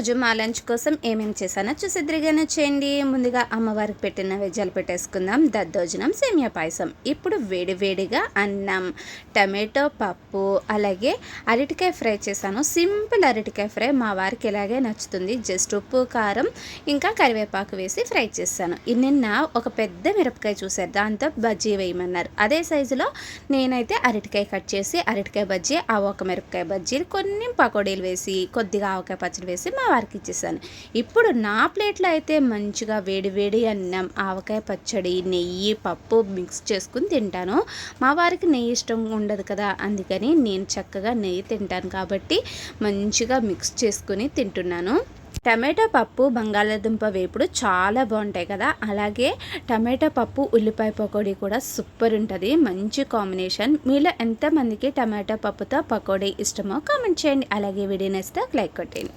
ఈరోజు మా లంచ్ కోసం ఏమేమి చేశానో చూసి చూసిద్దరిగానే చేయండి. ముందుగా అమ్మవారికి పెట్టిన వెజ్జాలు పెట్టేసుకుందాం. దద్దోజనం సేమియా పాయసం. ఇప్పుడు వేడివేడిగా అన్నం టమాటో పప్పు అలాగే అరటికాయ ఫ్రై చేశాను. సింపుల్ అరటికాయ ఫ్రై మా వారికి ఇలాగే నచ్చుతుంది. జస్ట్ ఉప్పు కారం ఇంకా కరివేపాకు వేసి ఫ్రై చేశాను. నిన్న ఒక పెద్ద మిరపకాయ చూశారు. దాంతో బజ్జీ వేయమన్నారు. అదే సైజులో నేనైతే అరటికాయ కట్ చేసి అరటికాయ బజ్జీ ఆ ఒక మిరపకాయ బజ్జీలు కొన్ని పకోడీలు వేసి కొద్దిగా ఆవకాయ పచ్చడి వేసి మా వారికి ఇచ్చేసాను. ఇప్పుడు నా ప్లేట్లో అయితే మంచిగా వేడి వేడి అన్నం ఆవకాయ పచ్చడి నెయ్యి పప్పు మిక్స్ చేసుకుని తింటాను. మా వారికి నెయ్యి ఇష్టం ఉండదు కదా అందుకని నేను చక్కగా నెయ్యి తింటాను కాబట్టి మంచిగా మిక్స్ చేసుకుని తింటున్నాను. టమాటో పప్పు బంగాళాదుంప వేపుడు చాలా బాగుంటాయి కదా అలాగే టమాటో పప్పు ఉల్లిపాయ పకోడీ కూడా సూపర్ ఉంటుంది. మంచి కాంబినేషన్. మీలో ఎంతమందికి టమాటో పప్పుతో పకోడీ ఇష్టమో కామెంట్ చేయండి. అలాగే వీడియో నచ్చితే లైక్ కొట్టండి